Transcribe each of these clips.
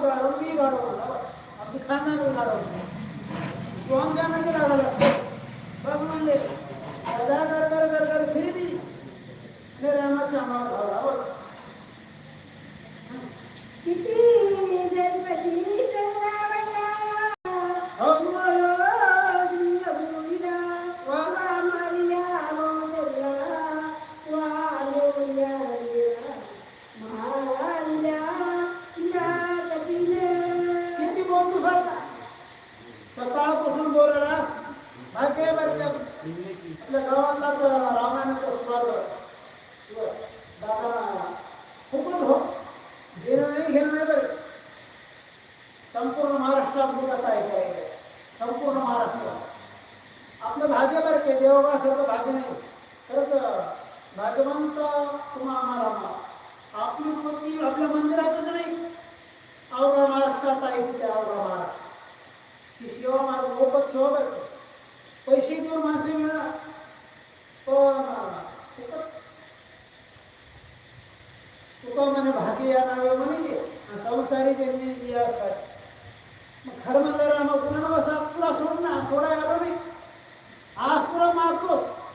उडालो मी उडालो खाणार लागला. बघ म्हणले फिर भी रामाच्या मार किती जन्मची हो. संपूर्ण महाराष्ट्रात मुलता येते संपूर्ण महाराष्ट्र. अपने भाग्य बरं ते, देवबा सर्व भाग्य नाही. खरंच, भाग्यवंत तुम्हा आम्हाला आपली मूर्ती आपल्या मंदिरातच नाही. अवघा महाराष्ट्रात आहे तिथे अवघा महाराष्ट्र. ही सेवा मला मोफत सेवा करते पैसे देऊन माणसे मिलना तो तुका म्हणे भाग्य या नावे म्हणे संसारी त्यांनी यासाठी. खड म्हणलं रामा पुन्हा सोड ना सोडायला आलो नाही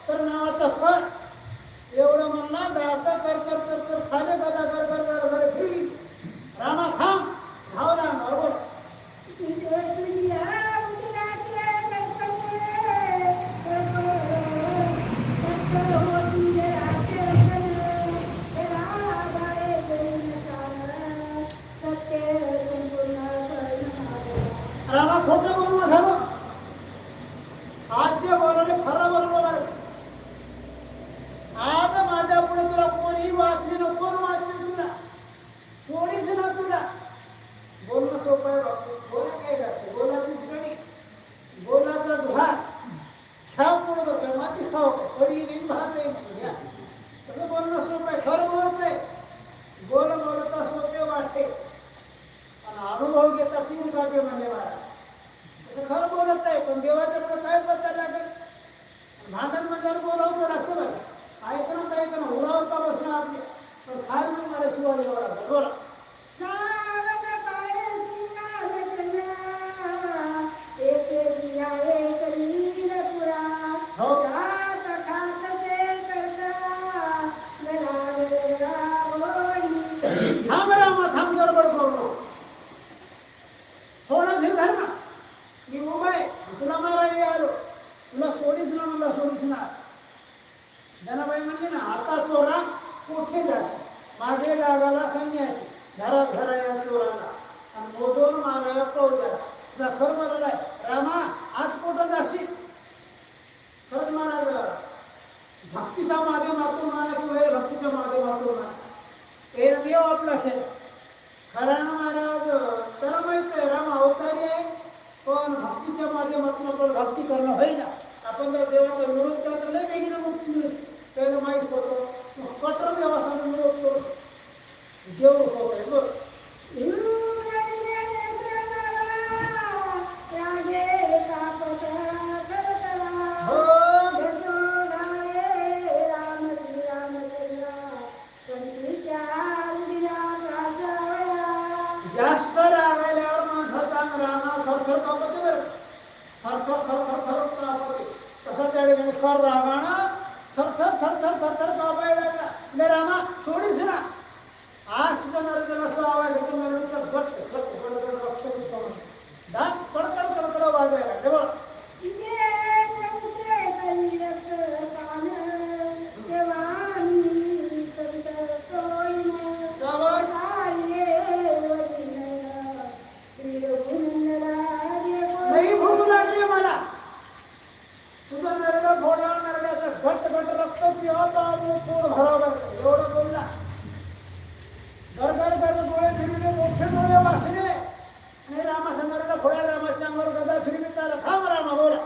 तर नावाचा फळ एवढं म्हणला दाता कर कर कर खाले गदा कर कर कर कर रामा थांब धावला normal ela compra no Look, नरड फोडा नरड्याचं घट घट रक्त पिवता पूर भरावर एवढं बोलला. गरगर गर डोळे फिरले मोठे डोळे वाचले आणि रामाचं नरड फोड्या रामाच्या अंगावर गदा फिरवी त्याला थांब रामा बोला.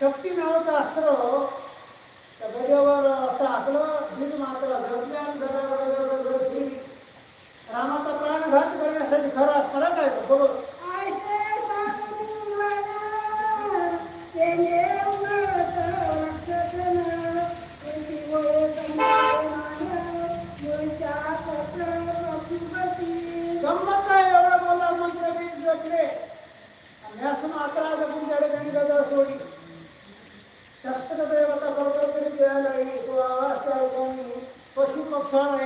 शक्ती नावाचं अस्त्र त्या गजावर टाकलं दीड मात्र गदा फिरली. रामाचा प्राणघात करण्यासाठी खरं असताना काय बरोबर गंमत एवढा बोला मंत्र मी जपले असं मात्र जपून त्या ठिकाणी गदा सोडली. शस्त्र देवता बरोबर तरी द्यायला लागली तो आवाज त्या ठिकाणी पशु पक्षाला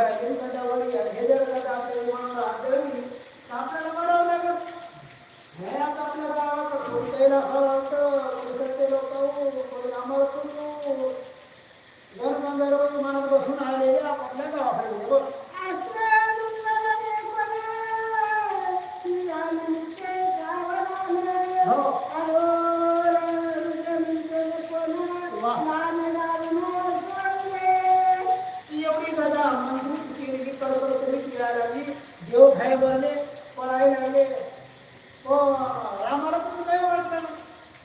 हे हे जर का आपल्या विमानावर तर आपल्याला मारावं लागत हे आता आपल्या गावात कोणी कैला खावावतं लोक कोणी आम्हाला करू गणगंधर्व विमानात बसून आलेले आपल्या गावाकडे बोल देव खाय बनले हो रामाला तुझं काय वाटलं?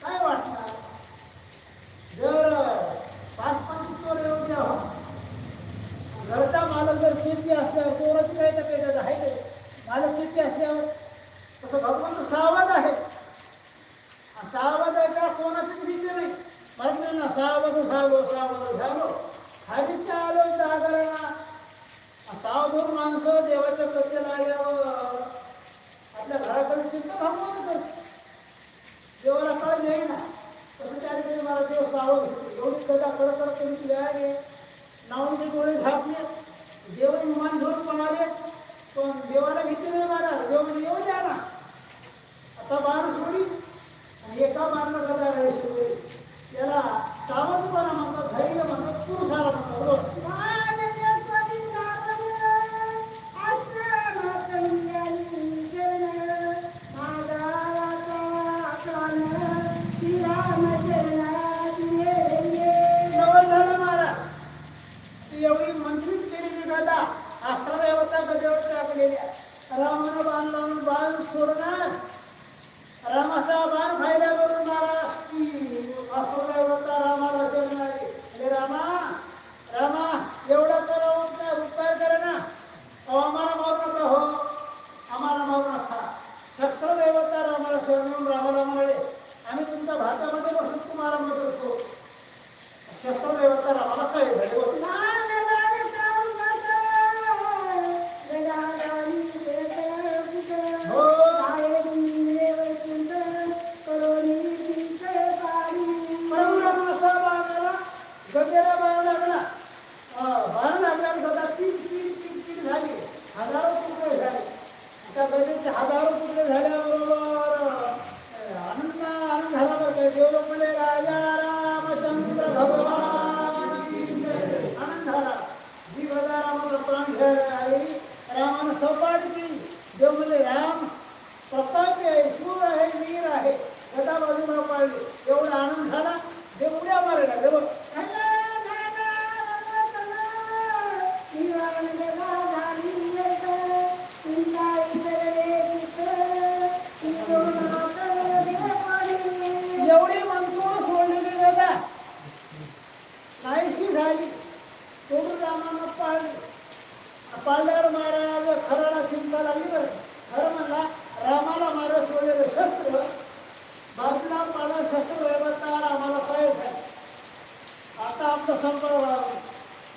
काय वाटणार जर पाच पाच चोर येऊन द्या हो. घरचा मालक जर किती असल्यावर चोराची काय तर काही त्याचं आहे ते मालक किती असल्यावर तसं भगवंत सावध आहे. सावध आहे त्या कोणाचीच भीती नाही. म्हटलं ना सावध सावध सावध झालो. हाजीच्या आलो जागरणा सावधून माणसं देवाच्या प्रत्येला आल्यावर आपल्या घराकडे चिंता भगवंत करते? देवाला कळ देईल ना. तसं त्या ठिकाणी मला देव सावध होते. एवढी कदा कडकड करून आहे. नावांचे डोळे झापले देव विमान घेऊन पळाले पण देवाला भीती नाही मारा देव म्हणजे येऊ द्या ना. आता बाण सोडी. आणि एका बाणला कदा आहे याला त्याला सावधपणा म्हणतात धैर्य म्हणतात तू सारा म्हणतात ती एवढी मंत्री केली गदा असा देवता गदेवर टाकलेल्या रामानं बाण लावून बाण सोडणार. रामाचा बाण फायदा करून असो देवता रामाला शरण अरे रामा रामा एवढं करावं काय उपकार करे ना अहो आम्हाला मारू नका हो. आम्हाला मारू नका. शस्त्र देवता रामाला शरण रामाला म्हणाले आम्ही तुमच्या भारतामध्ये बसून तुम्हाला मदत करतो शस्त्र देवता रामाला साहेब झाले होते. ना त्या गदेचे हजारो तुकडे झाल्याबरोबर अं, आनंद आनंद झाला बरं का देव म्हणे राजा रामचंद्र भगवान की जय. आनंद झाला जी गदा रामाला प्राण घ्यायला आली रामानं सपाट केली देव म्हणे राम प्रतापी आहे शूर आहे वीर आहे गदा बाजूला पाळली एवढा आनंद झाला ते उड्या मारायला देव एवढी मनतोड सोडलेली गदा नाहीशी झाली तोडून रामानं पाळली पाळल्यावर महाराज खराला चिंता लागली बरं खरं म्हणला रामाला महाराज सोडलेलं शस्त्र बाजूला पाळलं शस्त्र व्यवस्था रामाला साहेब आहे आता आपलं संपर्क व्हावं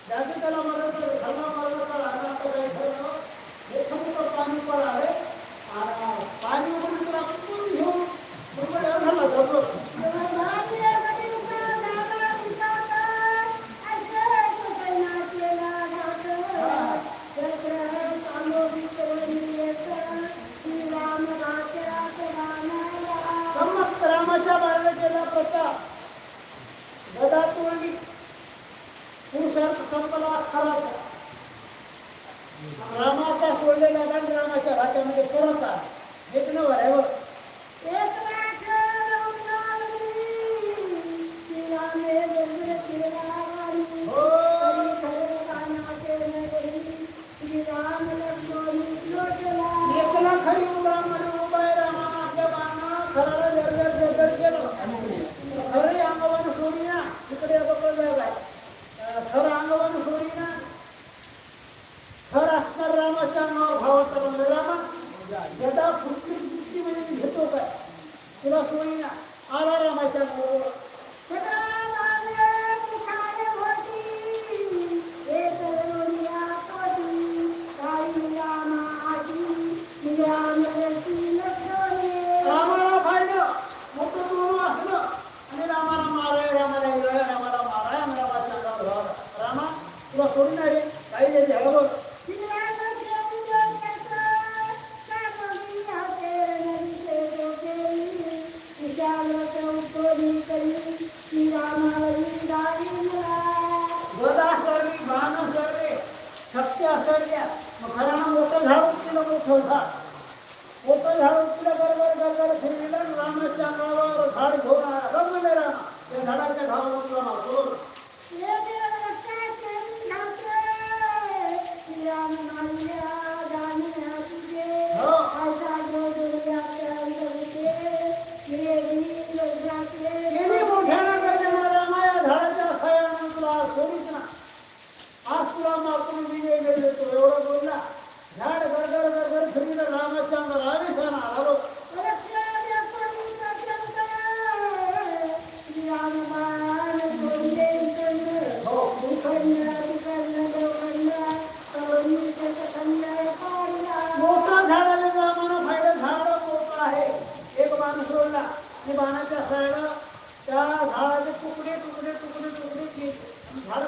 ज्याचे त्याला मदत धर्म मदत करा आता आपलं काही ठरलं हे. समुद्र पाणी पर आहे आणि पाणी उघडून तर आपण पूर्ण घेऊन पूर्ण झालं धरलं गंमत रामाच्या बाळाला केला प्रताप गदा तोडली पुरुषार्थ संपला खराचा रामाचा सोडलेला रामाच्या राज्यामध्ये परत आला एक नवर आहे बघ. शक्ती सरल्या मग घरानं मोठं झाड उठलं मोठं झाड मोठं झाड उठलं गरगर गरगर फिरलेलं आणि रामाच्या अंगावर झाड घेऊन आला रमले रामा त्या झाडाच्या घावर उठला मारतो गेली एवढं बोलला झाड गरगर गरगर फिरलं रामाच्या अंगावर आली सणा आलो. हो. मोठं झाड आलं रामानं फायदा झाड मोठं आहे. एक माणूस सोडला आणि बाणाच्या सायला त्या झाडाचे तुकडे तुकडे तुकडे तुकडे केले. झाड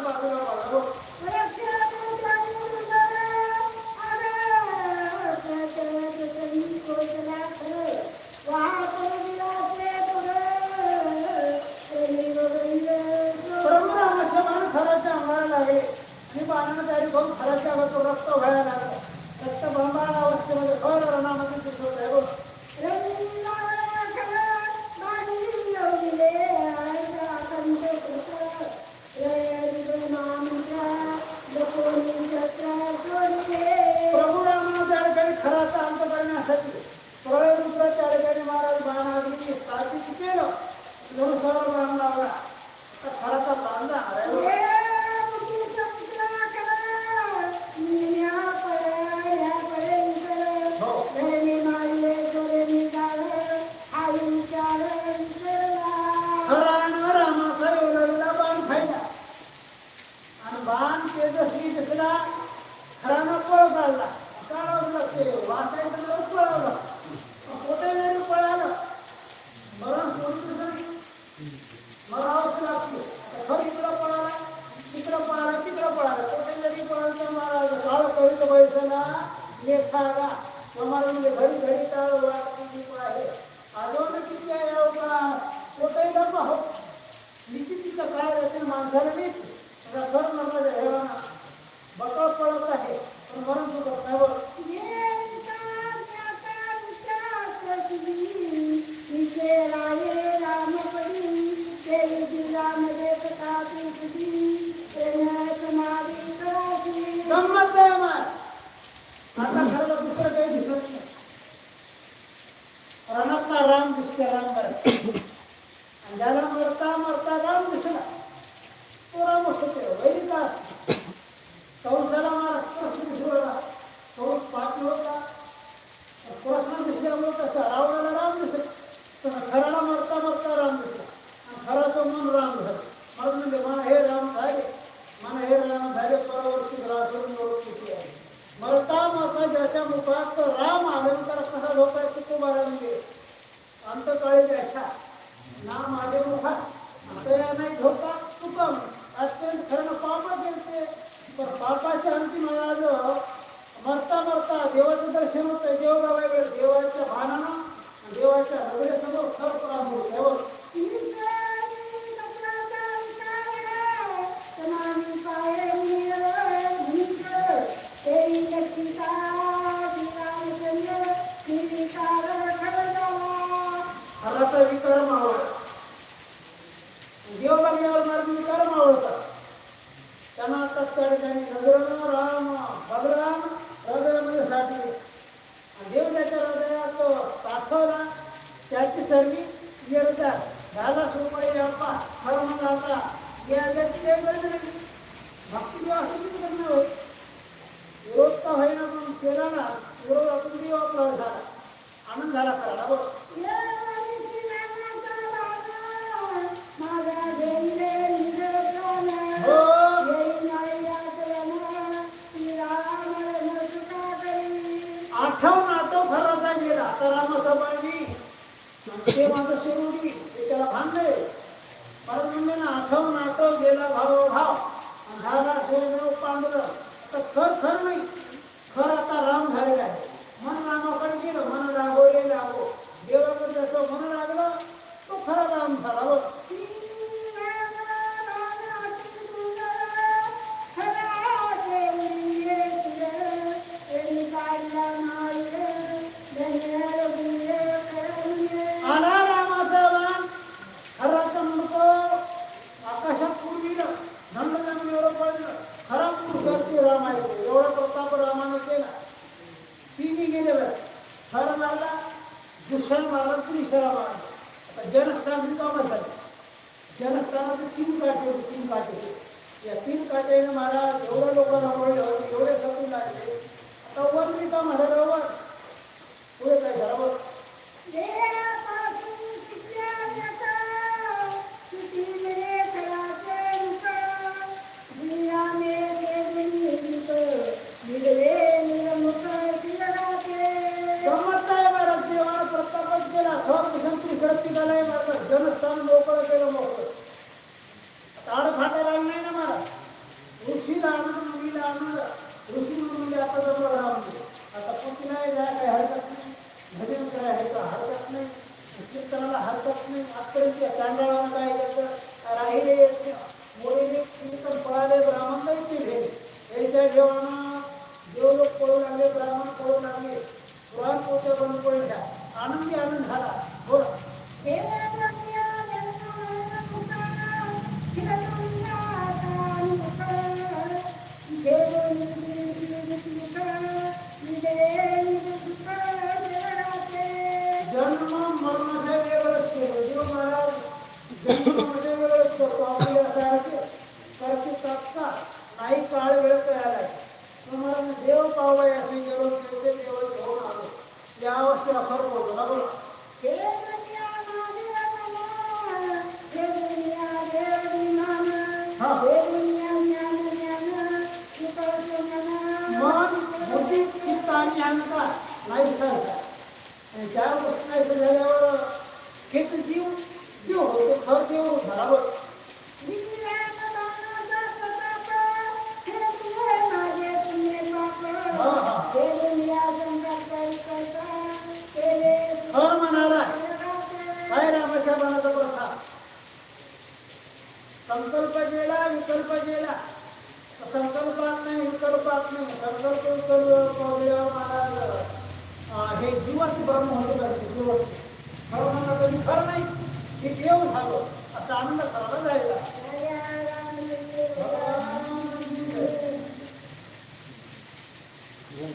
Bảo. नाही धोका तुकम अत्यंत खरं पापच येते तर पापाच्या अंतिम आलं मरता मरता देवाचं दर्शन होतं देवगावा वेळ देवाच्या भानानं देवाच्या हृदयासमोर खर प्राण होत त्यावर हराचा विकार मावा सत्तर ठिकाणी नजरनो राम भगराम हृदयामध्ये साठले देव त्याच्या हृदयात साठवला. त्याची सर्वी येतात झाला सोमय अप्पा हरम राहता या व्यक्ती काही गरज नाही विरोध तर होईना म्हणून केला ना. विरोध असून देव आपला झाला. आनंद झाला करायला बरोबर ते माझं शिरूडी ते त्याला खांदे परत ना आठव नाटव गेला भाव भाव झाला देव पांढरं तर खर खर नाही. खर आता राम झालेला आहे. मन रामाकडे गेलं मन रागवले रागो देवाकडे त्याचं मन लागलं तो खरा राम झाला बघ. Vai.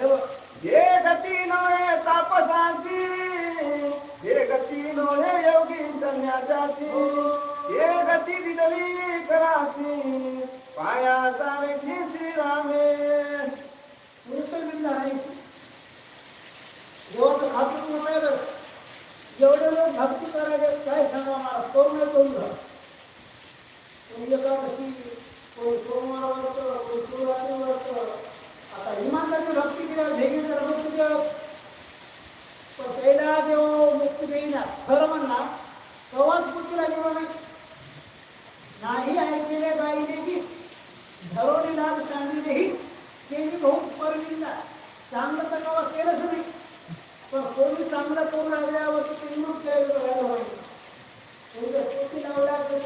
아, 하면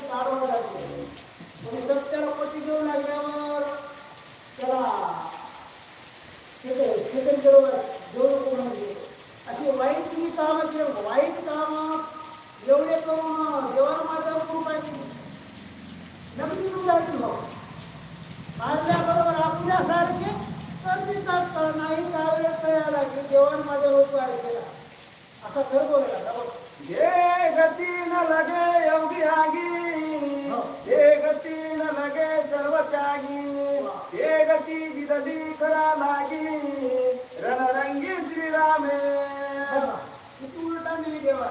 काढावं लागते. आणि सत पती घेऊन लागल्यावर त्याला चेतन बरोबर देऊ नको म्हणजे असे वाईट तुम्ही काम केलं. वाईट काम एवढे करून देवाला माझ्यावर खूप आहे. नक्की तुमच्यासाठी माझ्याबरोबर आपल्यासारखे तर देतात नाही काय तयार लागले जेवण माझ्या लोक आहे केला. असा खरं बोलायला हे गती न लागे एवढी आगी हे गती न लगे सर्व त्यागी. हे गती दिदली करा लागी रणरंगी श्रीरामे. उलटा दिली देवा.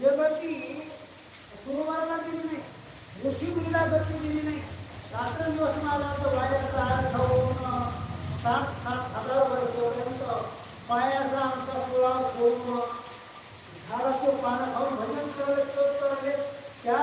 जे गती सुरुवातीला दिली नाही. मुस्लिमला गती दिली नाही. रात्र दिवस मला बाहेरचा आहार खाऊन साठ साठ हजार वर्षपर्यंत पायाचा आमचा सोळा करून झाडाचे पानं खाऊन भजन करत करत त्या